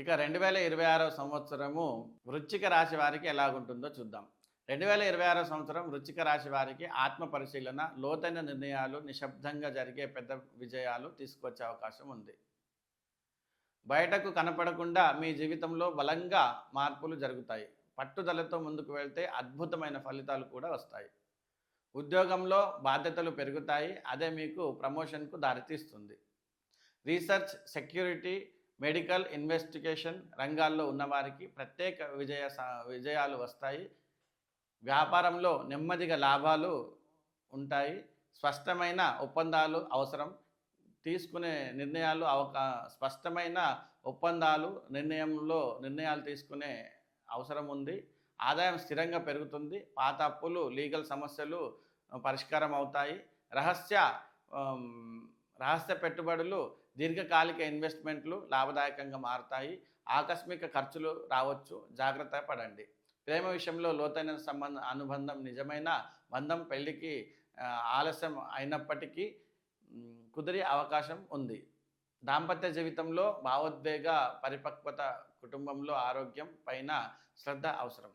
ఇక రెండు వేల ఇరవై ఆరో సంవత్సరము వృశ్చిక రాశి వారికి ఎలాగుంటుందో చూద్దాం. రెండు వేల ఇరవై ఆరో సంవత్సరం వృశ్చిక రాశి వారికి ఆత్మ పరిశీలన లోతైన నిర్ణయాలు నిశ్శబ్దంగా జరిగే పెద్ద విజయాలు తీసుకొచ్చే అవకాశం ఉంది. బయటకు కనపడకుండా మీ జీవితంలో బలంగా మార్పులు జరుగుతాయి. పట్టుదలతో ముందుకు వెళ్తే అద్భుతమైన ఫలితాలు కూడా వస్తాయి. ఉద్యోగంలో బాధ్యతలు పెరుగుతాయి. అదే మీకు ప్రమోషన్కు దారితీస్తుంది. రీసెర్చ్ సెక్యూరిటీ మెడికల్ ఇన్వెస్టిగేషన్ రంగాల్లో ఉన్నవారికి ప్రత్యేక విజయ సా- విజయాలు వస్తాయి. వ్యాపారంలో నెమ్మదిగా లాభాలు ఉంటాయి. స్పష్టమైన ఒప్పందాలు అవసరం. తీసుకునే నిర్ణయాలు అవకా స్పష్టమైన ఒప్పందాలు నిర్ణయంలో నిర్ణయాలు తీసుకునే అవసరం ఉంది. ఆదాయం స్థిరంగా పెరుగుతుంది. పాత అప్పులు లీగల్ సమస్యలు పరిష్కారం అవుతాయి. రహస్య రహస్య పెట్టుబడులు దీర్ఘకాలిక ఇన్వెస్ట్మెంట్లు లాభదాయకంగా మారుతాయి. ఆకస్మిక ఖర్చులు రావచ్చు. జాగ్రత్త పడండి. ప్రేమ విషయంలో లోతైన సంబంధ అనుబంధం నిజమైన బంధం పెళ్ళికి ఆలస్యం అయినప్పటికీ కుదిరే అవకాశం ఉంది. దాంపత్య జీవితంలో భావోద్వేగ పరిపక్వత కుటుంబంలో ఆరోగ్యం పైన శ్రద్ధ అవసరం.